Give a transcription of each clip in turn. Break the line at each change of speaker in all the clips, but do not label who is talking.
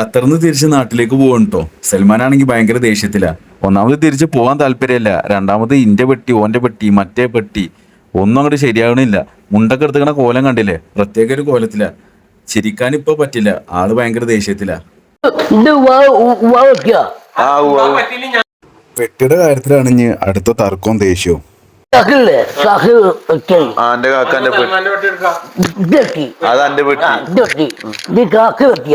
ഖത്തറിന്ന് തിരിച്ച് നാട്ടിലേക്ക് പോകണം കേട്ടോ സൽമാനാണെങ്കിൽ ഭയങ്കര ദേഷ്യത്തിലാ. ഒന്നാമത് തിരിച്ച് പോകാൻ താല്പര്യമില്ല രണ്ടാമത് ഇന്റെ പെട്ടി ഓന്റെ പെട്ടി മറ്റേ പെട്ടി. ഒന്നും അങ്ങോട്ട് ശരിയാവണില്ല. മുണ്ടൊക്കെ എടുത്തുക്കണ കോലം കണ്ടില്ലേ? പ്രത്യേക ഒരു കോലത്തിലാ. ചിരിക്കാൻ ഇപ്പൊ പറ്റില്ല. ആൾ ഭയങ്കര ദേഷ്യത്തിലാ. പെട്ടിയുടെ കാര്യത്തിലാണ് ഇനി അടുത്ത തർക്കവും ദേഷ്യവും.
സഹില്ലേ സഹി
എന്റെ കാക്കാന്റെ
വെട്ടി കാക്കി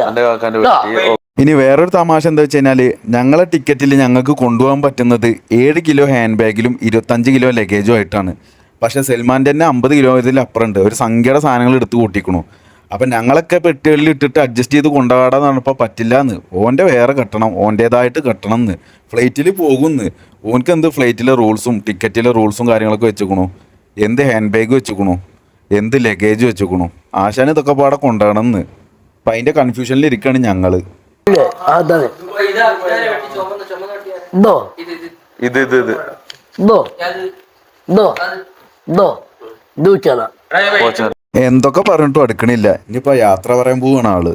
എന്റെ കാക്കാന്റെ പെട്ടി ഓ,
ഇനി വേറൊരു തമാശ എന്താ വെച്ച് കഴിഞ്ഞാൽ ഞങ്ങളെ ടിക്കറ്റിൽ ഞങ്ങൾക്ക് കൊണ്ടുപോകാൻ പറ്റുന്നത് ഏഴ് കിലോ ഹാൻഡ് ബാഗിലും ഇരുപത്തഞ്ച് കിലോ ലഗേജും ആയിട്ടാണ്. പക്ഷെ സൽമാന്റെ തന്നെ അമ്പത് കിലോ ഇതിൽ അപ്പുറം ഉണ്ട് ഒരു സംഖ്യയുടെ സാധനങ്ങൾ എടുത്ത് കൂട്ടിക്കണു. അപ്പം ഞങ്ങളൊക്കെ പെട്ടികളിൽ ഇട്ടിട്ട് അഡ്ജസ്റ്റ് ചെയ്ത് കൊണ്ടുപോകാന്ന് പറഞ്ഞപ്പോൾ പറ്റില്ല എന്ന് ഓന്റെ വേറെ കെട്ടണം ഓന്റേതായിട്ട് കെട്ടണം എന്ന് ഫ്ലൈറ്റിൽ പോകുമെന്ന് ഓനക്ക് എന്ത് ഫ്ലൈറ്റിലെ റൂൾസും ടിക്കറ്റിലെ റൂൾസും കാര്യങ്ങളൊക്കെ വെച്ചുക്കണു? എന്ത് ഹാൻഡ് ബാഗ് വെച്ചുക്കണു? എന്ത് ലഗേജ് വെച്ചുക്കണു? ആശാൻ ഇതൊക്കെ പാടെ കൊണ്ടുപോകണം എന്ന് അപ്പം അതിന്റെ കൺഫ്യൂഷനിൽ ഇരിക്കുകയാണ് ഞങ്ങൾ
ഇത്?
ഇത് ഇത് ഇത്.
ഇത്? ഇത്? ഇതോ?
എന്തൊക്കെ പറഞ്ഞിട്ടും അടുക്കണില്ല. ഇനിയിപ്പോ യാത്ര പറയാൻ പോവാണ് ആൾ.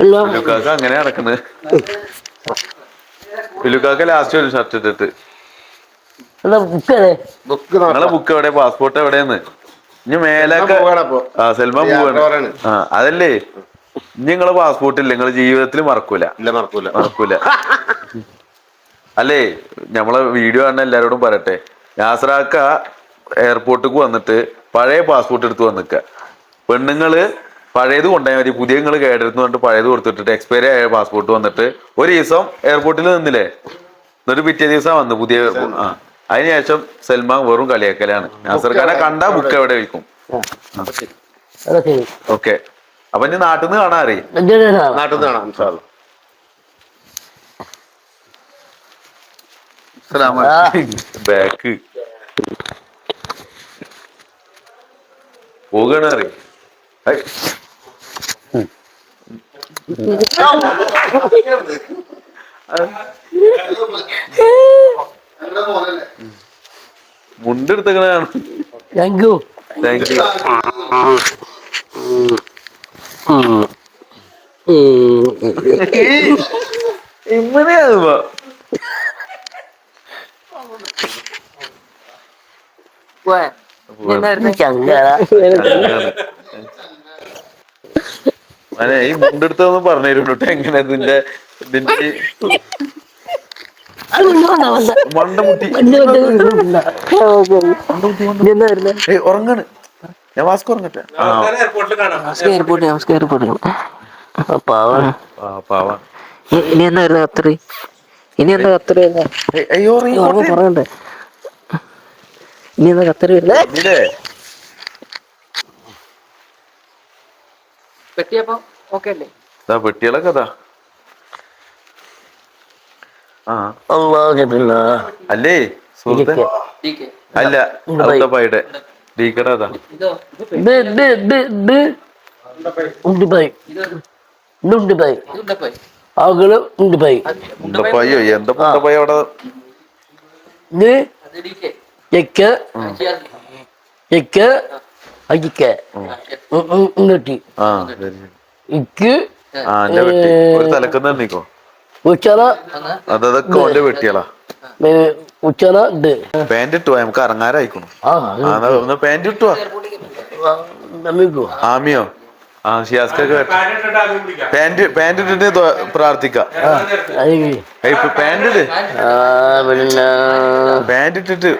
അല്ല
പിലുക്കാക്ക അങ്ങനെ നടക്കുന്നത് പിലുക്കാക്ക ലാസ്റ്റ് ഒരു ഷർട്ട് ഇട്ടിട്ട്. നിങ്ങളെ ബുക്ക് എവിടെ? പാസ്പോർട്ട് എവിടെയെന്ന്? ഇനി മേലൊക്കെ ആ സൽമാൻ പോവാണ്. ആ അതല്ലേ? ഇനി നിങ്ങളെ പാസ്പോർട്ട് ഇല്ല. നിങ്ങളെ ജീവിതത്തിൽ മറക്കൂല.
ഇല്ല മറക്കൂല.
മറക്കൂല. അല്ലേ നമ്മളെ വീഡിയോ കാണുന്ന എല്ലാരോടും പറയട്ടെ. യാസ്രാക്ക എയർപോർട്ടിക്ക് വന്നിട്ട് പഴയ പാസ്പോർട്ട് എടുത്ത് വന്നിക്ക. പെണ്ണുങ്ങൾ പഴയത് കൊണ്ടുപോയാൽ മതി പുതിയ നിങ്ങൾ കേടെടുത്ത് പറഞ്ഞിട്ട് പഴയത് കൊടുത്തിട്ട് എക്സ്പയറി ആയ പാസ്പോർട്ട് വന്നിട്ട് ഒരു ദിവസം എയർപോർട്ടിൽ നിന്നില്ലേ? എന്നിട്ട് പിറ്റേ ദിവസം വന്നു പുതിയ airport. ആ. അതിനുശേഷം സൽമാൻ വെറും കളിയാക്കലാണ്. നാസർ ഖാനെ കണ്ട ബുക്ക് എവിടെ വിൽക്കും? ഓക്കെ. അപ്പൊ ഇനി നാട്ടിൽ നിന്ന് കാണാൻ അറിയും
നാട്ടിൽ നിന്ന് കാണാം ഇൻഷാ അല്ലാ.
ബാക്ക്. പോകണ അറിയും. Thank you
thank you
thank you ഇമ്മനെയാ അതെ ഈ മുണ്ടെടുത്തൊന്ന് പറഞ്ഞു എങ്ങനെ ഇതിന്റെ ഇതിന്റെ ഈ മണ്ട മുട്ടി. ഏയ് ഉറങ്ങാണ്. ഞാൻ വാസ്കോ ഉറങ്ങട്ടെ?
ഇനി എന്നായിരുന്നു കത്തറി ഇനി എന്താ
കത്തറി അയ്യോ
പറയണ്ടേ ഇനി എന്താ കത്തറി വരുന്നത്
ഇതിലേ
പറ്റിയപ്പോ ഓക്കെ അല്ലേ?
പെട്ടികളൊക്കെ അതാ ആ.
അള്ളാഹ്
അല്ലേ സുഹൃത്തെ? അല്ല അടുത്ത പൈയുടെ ഡീക്കട അതാ
ഉണ്ടിപ്പായി ഉണ്ടിപ്പായി ആകൾ ഉണ്ടിപ്പായി
മുണ്ടപ്പായോ എന്താ മുണ്ടപ്പായ അവിടെ?
എക്ക്.
ചെക്ക് അജിക്ക്
ശരി.
ഇക്ക്.
തലക്കുന്ന
ഉച്ചന
അതൊക്കെ ഓന്റെ വെട്ടികളാ.
ഉച്ചന ഇത്.
പാന്റ് ഇട്ടു നമുക്ക് പാന്റ് ആമിയോ? ആ ഷിയാസ്കൊക്കെ പാന്റ് പാന്റ് ഇട്ടിട്ട് പ്രാർത്ഥിക്കാം. പാന്റ്
പിന്നെ
പാന്റ് ഇട്ടിട്ട്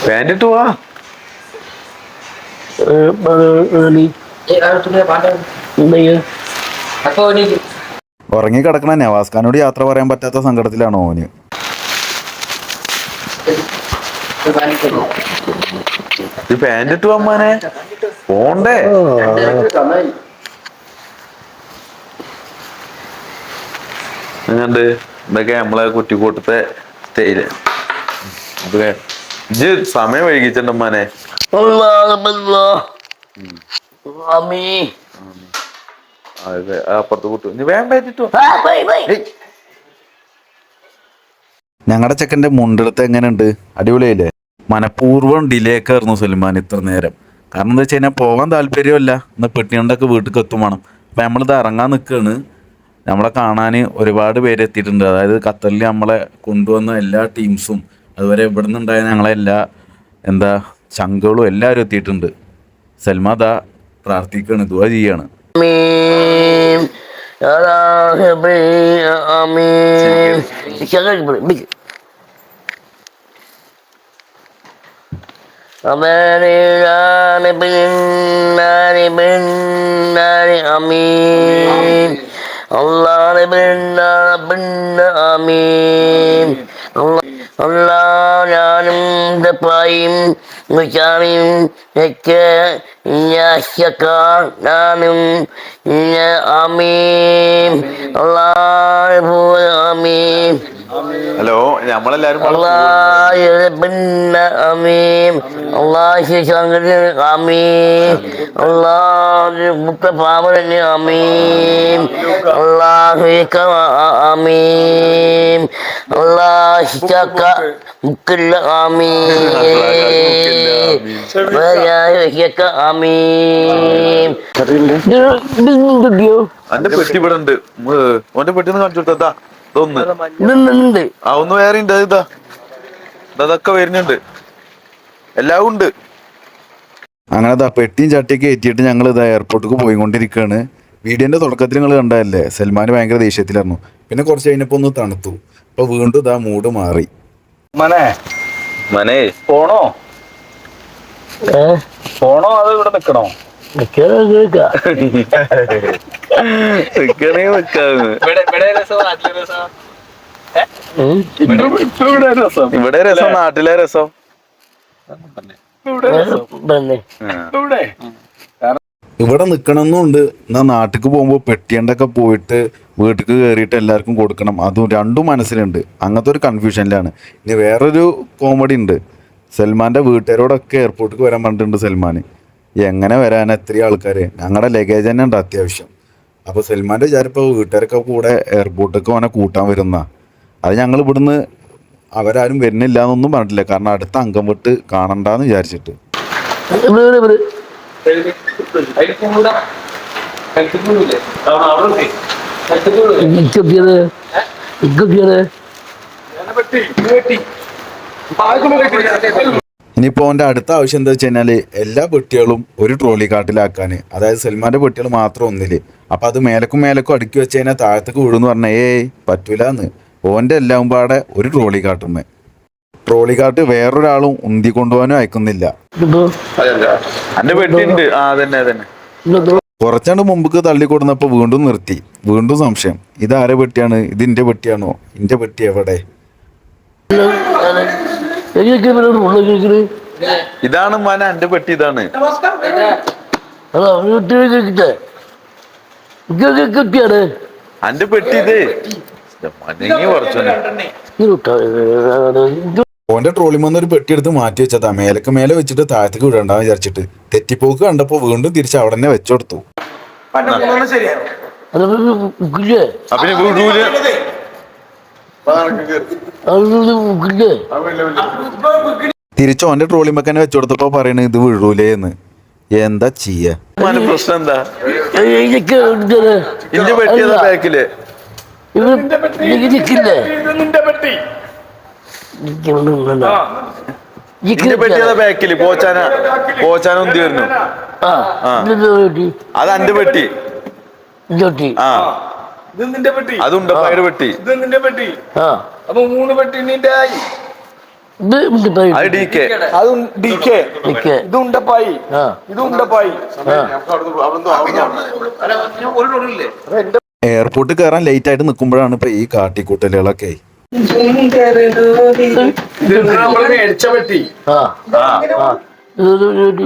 പാന്റ് ഇട്ട്
പോവാ
ഉറങ്ങി കിടക്കണ നവാസ് ഖാനോട് യാത്ര പറയാൻ പറ്റാത്ത സങ്കടത്തിലാണ് ഓന്?
ഇത് പാന്റ് ഇട്ടു അമ്മാനെ. പോണ്ടേ. എങ്ങണ്ട് ഇതൊക്കെ നമ്മളെ കുറ്റിക്കൂട്ടത്തെ സ്റ്റൈൽ. ഇജ്ജ് സമയം വൈകിച്ചിട്ടുണ്ട് അമ്മാനെ.
അമ്മീ
അതെ. ആ അപ്പുറത്ത് കൂട്ടു. ഇനി വേഗം ഏയ്
ഞങ്ങളുടെ ചെക്കന്റെ മുണ്ടെടുത്ത് എങ്ങനെയുണ്ട്? അടിപൊളിയല്ലേ? മനഃപൂർവം ഡിലേ ഒക്കെ ആയിരുന്നു സൽമാൻ ഇത്ര നേരം. കാരണം എന്താ വെച്ച് കഴിഞ്ഞാൽ പോകാൻ താല്പര്യമല്ല. എന്നാൽ പെട്ടിയുണ്ടൊക്കെ വീട്ടിൽ എത്തും വേണം. അപ്പം നമ്മളിത് ഇറങ്ങാൻ നിൽക്കുകയാണ് നമ്മളെ കാണാൻ ഒരുപാട് പേര് എത്തിയിട്ടുണ്ട്. അതായത് ഖത്തറിൽ നമ്മളെ കൊണ്ടുവന്ന എല്ലാ ടീംസും അതുപോലെ ഇവിടെ നിന്നുണ്ടായ ഞങ്ങളെ എല്ലാ എന്താ ചങ്കുകളും എല്ലാവരും എത്തിയിട്ടുണ്ട്. സൽമാ ദാ പ്രാർത്ഥിക്കുകയാണ് ദുവാ ചെയ്യാണ്.
അമീൻ. يا راهبي آمين شغل بك أمان بالنار بالنار آمين الله بالنار بالنار آمين الله Allah ഞാനും ദപ്പായും വിചാരിയും ഒക്കെ ഞാശക്കാർ ഞാനും ആമീൻ അള്ളാഹു ആമീൻ
ഹലോ അന്റെ പെട്ടി ഇവിടെ ഉണ്ട് ഓന്റെ പെട്ടി കാണിച്ചു കൊടുത്താ. ഇതൊന്ന്. ആ ഒന്ന് വേറെ ഉണ്ട് ഇതാ. അതൊക്കെ ഇതൊക്കെ വരുന്നുണ്ട്. എല്ലാം ഉണ്ട്.
അങ്ങനെ ദാ പെട്ടിയും ചട്ടിയൊക്കെ എത്തിയിട്ട് ഞങ്ങൾ ഇതാ എയർപോർട്ടിലേക്ക് പോയിക്കൊണ്ടിരിക്കുകയാണ് വീഡിയോന്റെ തുടക്കത്തിൽ നിങ്ങൾ കണ്ടതല്ലേ? സൽമാൻ ഭയങ്കര ദേഷ്യത്തിലായിരുന്നു. പിന്നെ കുറച്ച് കഴിഞ്ഞപ്പോൾ ഒന്ന് തണുത്തു. അപ്പോൾ വീണ്ടും ഇതാ മൂഡ് മാറി.
മനെ.
മനേ.
പോണോ? പോണോ അത് ഇവിടെ നിക്കണോ?
നിക്കണേ നിക്കാന്ന്
ഇപ്പൊ ഇവിടെ രസം
ഇവിടെ രസം. നാട്ടിലെ രസം.
ഇവിടെ
നിക്കണമെന്നുണ്ട് എന്നാ നാട്ടിക്ക് പോകുമ്പോൾ പെട്ടിയണ്ടൊക്കെ പോയിട്ട് വീട്ടിൽ കയറിയിട്ട് എല്ലാവർക്കും കൊടുക്കണം. അതും രണ്ടും മനസ്സിലുണ്ട്. അങ്ങനത്തെ ഒരു കൺഫ്യൂഷനിലാണ് ഇനി വേറൊരു കോമഡി ഉണ്ട്. സൽമാന്റെ വീട്ടുകാരോടൊക്കെ എയർപോർട്ടിൽ വരാൻ പറഞ്ഞിട്ടുണ്ട് സൽമാൻ എങ്ങനെ വരാൻ എത്ര ആൾക്കാർ ഞങ്ങളുടെ ലഗേജ് തന്നെ ഉണ്ട് അത്യാവശ്യം. അപ്പോൾ സൽമാന്റെ വിചാരിപ്പോൾ വീട്ടുകാരൊക്കെ കൂടെ എയർപോർട്ടിലേക്ക് അവനെ കൂട്ടാൻ വരുന്ന. അത് ഞങ്ങൾ ഇവിടുന്ന് അവരാരും വരുന്നില്ല എന്നൊന്നും പറഞ്ഞിട്ടില്ല. കാരണം അടുത്ത അംഗം വിട്ട് കാണണ്ടെന്ന് വിചാരിച്ചിട്ട്.
ഇവിടെ
ഇനിയിപ്പോൾ അവന്റെ അടുത്ത ആവശ്യം എന്താ വെച്ച് കഴിഞ്ഞാൽ എല്ലാ പെട്ടികളും ഒരു ട്രോളി കാട്ടിലാക്കാൻ അതായത് സൽമാന്റെ പെട്ടികൾ മാത്രം ഒന്നിൽ. അപ്പോൾ അത് മേലക്കും മേലക്കും അടുക്കി വെച്ച് കഴിഞ്ഞാൽ താഴത്തേക്ക് വീഴുമെന്ന് പറഞ്ഞാൽ ഏയ് പറ്റൂലെന്ന്. ഓന്റെ എല്ലാം പാടെ ഒരു ട്രോളി കാട്ടുമ്മേ. ട്രോളി കാട്ട് വേറൊരാളും ഉന്തി കൊണ്ടുപോകാനും അയക്കുന്നില്ല. കുറച്ചാണ്ട് മുമ്പ് തള്ളിക്കൊടുന്നപ്പോൾ വീണ്ടും നിർത്തി. വീണ്ടും സംശയം. ഇത് ആരെ പെട്ടിയാണ്? ഇത് എന്റെ പെട്ടിയാണോ? എന്റെ പെട്ടി എവിടെ?
ഇതാണ് മന എന്റെ പെട്ടി ഇതാണ് എന്റെ പെട്ടി ഇത്
ഓന്റെ ട്രോളിമെന്ന് ഒരു പെട്ടി എടുത്ത് മാറ്റി വെച്ചതാ മേലക്ക് മേലെ വെച്ചിട്ട് താഴത്തേക്ക് വിടണ്ടെന്ന് വിചാരിച്ചിട്ട് തെറ്റിപ്പോക്ക് കണ്ടപ്പോ വീണ്ടും തിരിച്ച് അവിടെ തന്നെ വെച്ചോടുത്തു തിരിച്ച് ഓന്റെ ട്രോളിമൊക്കെ മെക്കാനെ വെച്ചുകൊടുത്തപ്പോ പറയണ ഇത് വീഴൂലേ എന്ന്. എന്താ ചെയ്യ?
പ്രശ്നം എന്താ? ബാക്കിൽ. പോച്ചാന പോച്ചാന ഉന്തി വരുന്നു. അത് അന്റെ പെട്ടി. ആ.
ഇത് നിന്റെ പെട്ടി?
പെട്ടി
ഇത് നിന്റെ പെട്ടി.
ആ.
അപ്പൊ മൂന്ന് പെട്ടി നിന്റെ ആയി
ഇത് ഉണ്ട്
അത്
പേര്
ഡി കെ
അത് ഡി കെ
നിൽക്കേ
ഇത് ഉണ്ടപ്പായി
ആ.
ഇത് ഉണ്ടപ്പായി
ആ.
എയർപോർട്ടിൽ കയറാൻ ലേറ്റ് ആയിട്ട് നിൽക്കുമ്പോഴാണ് ഇപ്പൊ ഈ കാട്ടിക്കൂട്ടലുകളൊക്കെ.
ഇത് നമ്മൾ മേടിച്ച പെട്ടി?
ആ.
ആ.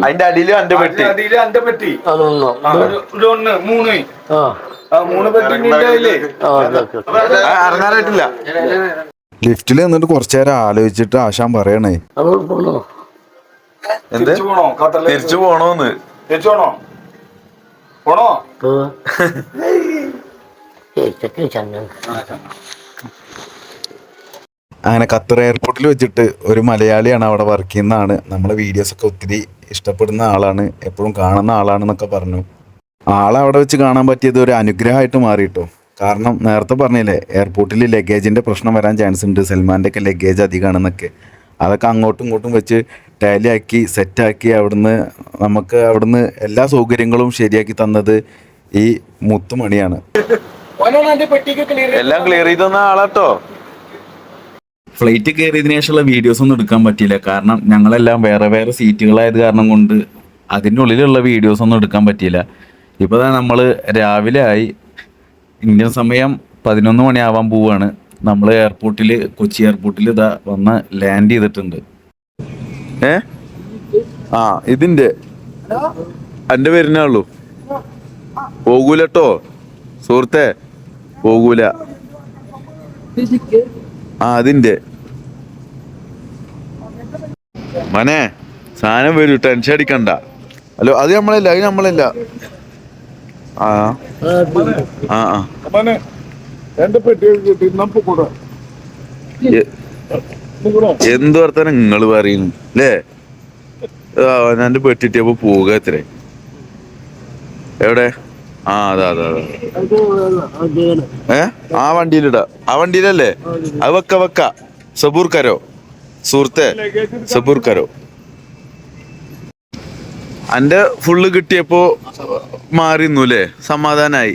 അതിന്റെ അടിയിലും അന്റെ പെട്ടി.
അറിഞ്ഞാറായിട്ടില്ല എന്റെ പെട്ടി.
അതൊന്നോ.
ഒന്ന് മൂന്ന്.
ആ.
മൂന്ന് പെട്ടി
ഇറങ്ങാനായിട്ടില്ല.
ലിഫ്റ്റിൽ നിന്നിട്ട് കുറച്ചു നേരം ആലോചിച്ചിട്ട് ആശാൻ പറയണേ.
എന്ത്?
തിരിച്ചു പോണോ? ഖത്തറിലേക്ക്
തിരിച്ചു പോണോന്ന്.
തിരിച്ചു പോണോ? പോണോ?
ചങ്ങ
അങ്ങനെ ഖത്തർ എയർപോർട്ടിൽ വെച്ചിട്ട് ഒരു മലയാളിയാണ് അവിടെ വർക്ക് ചെയ്യുന്നതാണ്. നമ്മളെ വീഡിയോസൊക്കെ ഒത്തിരി ഇഷ്ടപ്പെടുന്ന ആളാണ്. എപ്പോഴും കാണുന്ന ആളാണെന്നൊക്കെ പറഞ്ഞു. ആളെ അവിടെ വെച്ച് കാണാൻ പറ്റിയത് ഒരു അനുഗ്രഹമായിട്ട് മാറിയിട്ടോ. കാരണം നേരത്തെ പറഞ്ഞില്ലേ എയർപോർട്ടിൽ ലഗേജിന്റെ പ്രശ്നം വരാൻ ചാൻസ് ഉണ്ട്. സൽമാന്റെ ഒക്കെ ലഗേജ് അധികമാണെന്നൊക്കെ. അതൊക്കെ അങ്ങോട്ടും ഇങ്ങോട്ടും വെച്ച് ടാലി ആക്കി സെറ്റാക്കി അവിടുന്ന് നമുക്ക് അവിടുന്ന് എല്ലാ സൗകര്യങ്ങളും ശരിയാക്കി തന്നത് ഈ മുത്തുമണിയാണ്.
എല്ലാം ക്ലിയർ ചെയ്തെന്ന ആളാട്ടോ
ഫ്ലൈറ്റ് കയറിയതിനു ശേഷമുള്ള വീഡിയോസ് ഒന്നും എടുക്കാൻ പറ്റിയില്ല. കാരണം ഞങ്ങളെല്ലാം വേറെ വേറെ സീറ്റുകളായത് കാരണം കൊണ്ട് അതിന്റെ ഉള്ളിലുള്ള വീഡിയോസ് ഒന്നും എടുക്കാൻ പറ്റിയില്ല. ഇപ്പോൾ നമ്മൾ രാവിലെ ആയി ഇന്ത്യൻ സമയം പതിനൊന്ന് മണിയാവാൻ പോവുകയാണ് നമ്മൾ എയർപോർട്ടിൽ കൊച്ചി എയർപോർട്ടിൽ ഇതാ വന്ന് ലാൻഡ് ചെയ്തിട്ടുണ്ട്.
ഏ? ആ ഇതിന്റെ. എന്റെ പേരിനേ ഉള്ളൂ. പോകൂലട്ടോ. സുഹൃത്തെ പോകൂല. ആ അതിന്റെ മനെ സാധനം വരൂ ടെൻഷൻ അടിക്കണ്ട. ഹലോ അത് നമ്മളല്ല അത് നമ്മളല്ല ആ. ആ എന്ത് വർത്താനം നിങ്ങൾ പറയുന്നു അല്ലേ അവനാന്റെ പെട്ടിട്ടിയപ്പോ പോവുക എത്രേ? എവിടെ? ആ അതാ അതാ അതാ. ഏ? ആ വണ്ടിയിലിടാ. ആ വണ്ടിയിലല്ലേ? അത് വെക്ക വെക്ക. സബൂർക്കാരോ? കരോ സുഹൃത്തെ സബൂർ കരോ അന്റെ ഫുള്ള് കിട്ടിയപ്പോ മാറിന്നു അല്ലേ സമാധാനായി.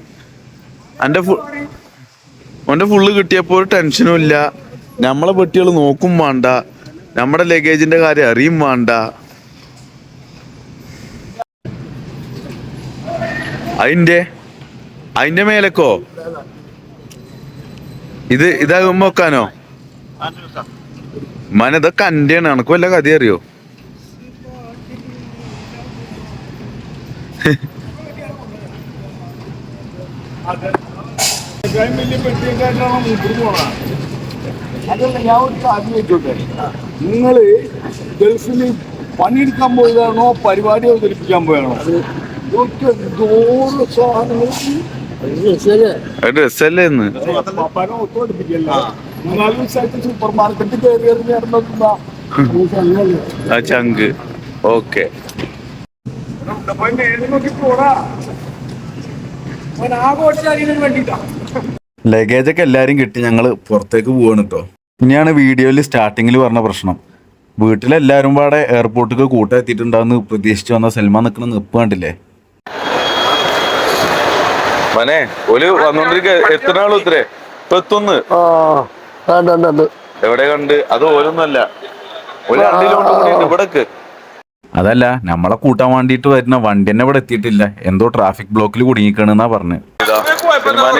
അന്റെ ഓന്റെ ഫുള്ള് കിട്ടിയപ്പോ ഒരു ടെൻഷനും ഇല്ല. നമ്മളെ പെട്ടികൾ നോക്കും വേണ്ട. നമ്മുടെ ലഗേജിന്റെ കാര്യം അറിയും വേണ്ട. അതിന്റെ അതിന്റെ മേലക്കോ? ഇത് ഇതാകുമ്പോ വെക്കാനോ? മന ഇതൊക്കെ അന്റെയാണ്. എനക്ക് വല്ല കഥ അറിയോ?
അതല്ല ഞാൻ ഒരു കാര്യം ചോദിച്ചോട്ടെ? നിങ്ങൾ ഗൾഫിൽ പണിയെടുക്കാൻ പോയതാണോ? പരിപാടി അവതരിപ്പിക്കാൻ പോയാണോ എന്തോരം സാധനങ്ങൾ ദിവസമായിട്ട് സൂപ്പർ
ആ ചങ്ക്. ഓക്കെ.
ലഗേജൊക്കെ എല്ലാവരും കിട്ടി. ഞങ്ങൾ പുറത്തേക്ക് പോവാണ് കേട്ടോ ഇനിയാണ് വീഡിയോയിൽ സ്റ്റാർട്ടിങ്ങിൽ പറഞ്ഞ പ്രശ്നം. വീട്ടിലെല്ലാവരും പാടെ എയർപോർട്ടിലേക്ക് കൂട്ടെത്തിയിട്ടുണ്ടാവുന്ന പ്രതീക്ഷിച്ച് വന്ന സൽമാൻ നിൽക്കുന്ന നിപ്പ് കണ്ടില്ലേ?
മനെ ഒരു വന്നോണ്ടിരിക്ക. എത്ര ആളും ഇത്രേ ഇപ്പൊ എത്തുന്ന്?
ആ
എവിടെ കണ്ട്? അത് ഓരോന്നല്ല. ഒരു രണ്ടിലോട്ട് കൂടി ഉണ്ട് ഇവിടക്ക്.
അതല്ല നമ്മളെ കൂട്ടാൻ വേണ്ടിയിട്ട് വരുന്ന വണ്ടി തന്നെ ഇവിടെ എത്തിയിട്ടില്ല. എന്തോ ട്രാഫിക് ബ്ലോക്കിൽ കുടുങ്ങിക്കണെന്നാ പറഞ്ഞു.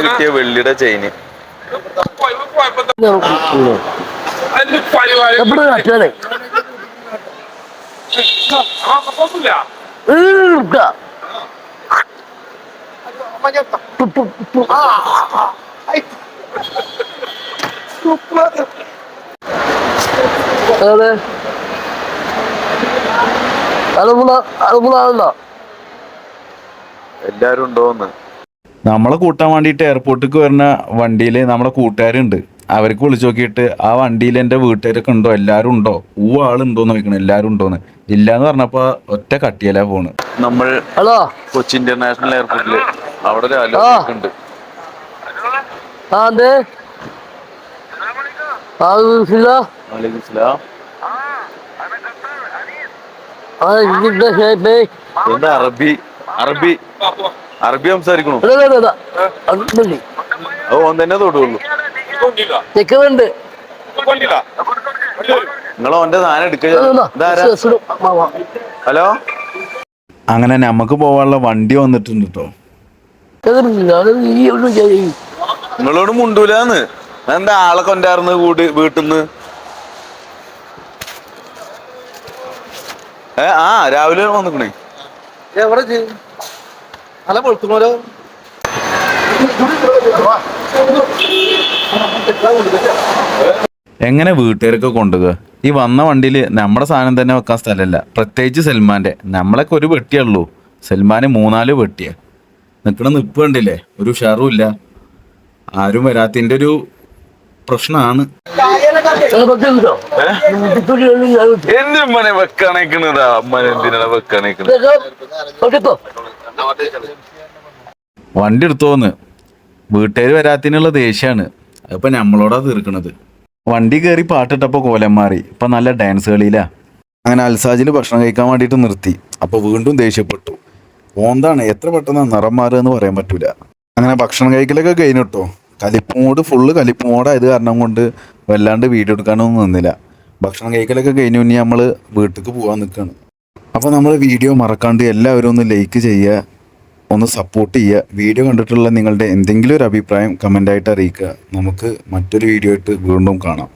കിട്ടിയ വെള്ളിയുടെ ചെയിന്
അച്ഛനെ അതെ.
എല്ലാരും ഉണ്ടോന്ന്?
നമ്മളെ കൂട്ടാൻ വേണ്ടിയിട്ട് എയർപോർട്ടിലേക്ക് വരുന്ന വണ്ടിയിൽ നമ്മളെ കൂട്ടുകാരുണ്ട്. അവർക്ക് വിളിച്ചു നോക്കിയിട്ട് ആ വണ്ടിയിൽ എന്റെ വീട്ടുകാരൊക്കെ ഉണ്ടോ? എല്ലാവരും ഉണ്ടോ? ഊ ആളുണ്ടോന്ന് നോക്കണം ചോദിക്കണം. എല്ലാവരും ഉണ്ടോന്ന്. ഇല്ല എന്ന് പറഞ്ഞപ്പോൾ ഒറ്റ കട്ടിയല പോണ്.
നമ്മൾ
ഹലോ.
കൊച്ചി ഇന്റർനാഷണൽ എയർപോർട്ടിൽ അവിടെ ഒരു. ഉണ്ട്.
ആ അതെ ആ സില
വലൈക്കും സലാം.
ആ ഇതിന്റെ ഷേപ്പേ
എന്താ അറബി? അറബി? അറബി സംസാരിക്കണു. അത് ഓൻ തന്നെ തൊടുള്ളൂ.
ചെക്കുന്നുണ്ട്
നിങ്ങൾ ഓന്റെ സാധനം എടുക്ക. ഇതാരാ? ഹലോ?
അങ്ങനെ നമുക്ക് പോവാനുള്ള വണ്ടി വന്നിട്ടുണ്ട് കേട്ടോ
നിങ്ങളോട് മുണ്ടൂലാന്ന്. എന്താ ആളെ കൊണ്ടായിരുന്നു കൂടി വീട്ടിന്ന്? ഏ ആ രാവിലെ വന്നിക്കണേ.
എവിടെ അല്ല
എങ്ങനെ വീട്ടുകാരൊക്കെ കൊണ്ടുപോകുക ഈ വന്ന വണ്ടിയിൽ നമ്മുടെ സാധനം തന്നെ വെക്കാൻ സ്ഥലമല്ല. പ്രത്യേകിച്ച് സൽമാന്റെ നമ്മളൊക്കെ ഒരു വെട്ടിയുള്ളൂ സൽമാന് മൂന്നാൽ വെട്ടിയ. നിൽക്കണ നിപ്പ് കണ്ടില്ലേ? ഒരു ഉഷാറും ഇല്ല. ആരും വരാത്തിന്റെ ഒരു പ്രശ്നമാണ്.
എന്തിനെ വെക്കണേക്കണതാ. അമ്മനെ എന്തിനാ വെക്കണേക്കണത്?
വണ്ടി എടുത്തോന്ന്. വീട്ടുകാർ വരാത്തിനുള്ള ദേഷ്യമാണ് അപ്പൊ നമ്മളോടാ തീർക്കണത്. വണ്ടി കയറി പാട്ടിട്ടപ്പോൾ കോലം മാറി. ഇപ്പം നല്ല ഡാൻസ് കളിയിലാ. അങ്ങനെ അൽസാജിന് ഭക്ഷണം കഴിക്കാൻ വേണ്ടിട്ട് നിർത്തി. അപ്പോൾ വീണ്ടും ദേഷ്യപ്പെട്ടു. ഓന്താണ് എത്ര പെട്ടെന്ന് നിറം മാറുക എന്ന് പറയാൻ പറ്റൂല. അങ്ങനെ ഭക്ഷണം കഴിക്കലൊക്കെ കഴിഞ്ഞിട്ടോ? കലിപ്പുമോട് ഫുള്ള് കലിപ്പുമോടായത് കാരണം കൊണ്ട് വല്ലാണ്ട് വീഡിയോ എടുക്കാനൊന്നും നിന്നില്ല. ഭക്ഷണം കഴിക്കലൊക്കെ കഴിഞ്ഞു ഇനി നമ്മൾ വീട്ടിലേക്ക് പോകാൻ നിൽക്കുകയാണ് അപ്പോൾ നമ്മൾ വീഡിയോ മറക്കാണ്ട് എല്ലാവരും ഒന്ന് ലൈക്ക് ചെയ്യുക ഒന്ന് സപ്പോർട്ട് ചെയ്യുക. വീഡിയോ കണ്ടിട്ടുള്ള നിങ്ങളുടെ എന്തെങ്കിലും ഒരു അഭിപ്രായം കമന്റായിട്ട് അറിയിക്കുക. നമുക്ക് മറ്റൊരു വീഡിയോ ആയിട്ട് വീണ്ടും കാണാം.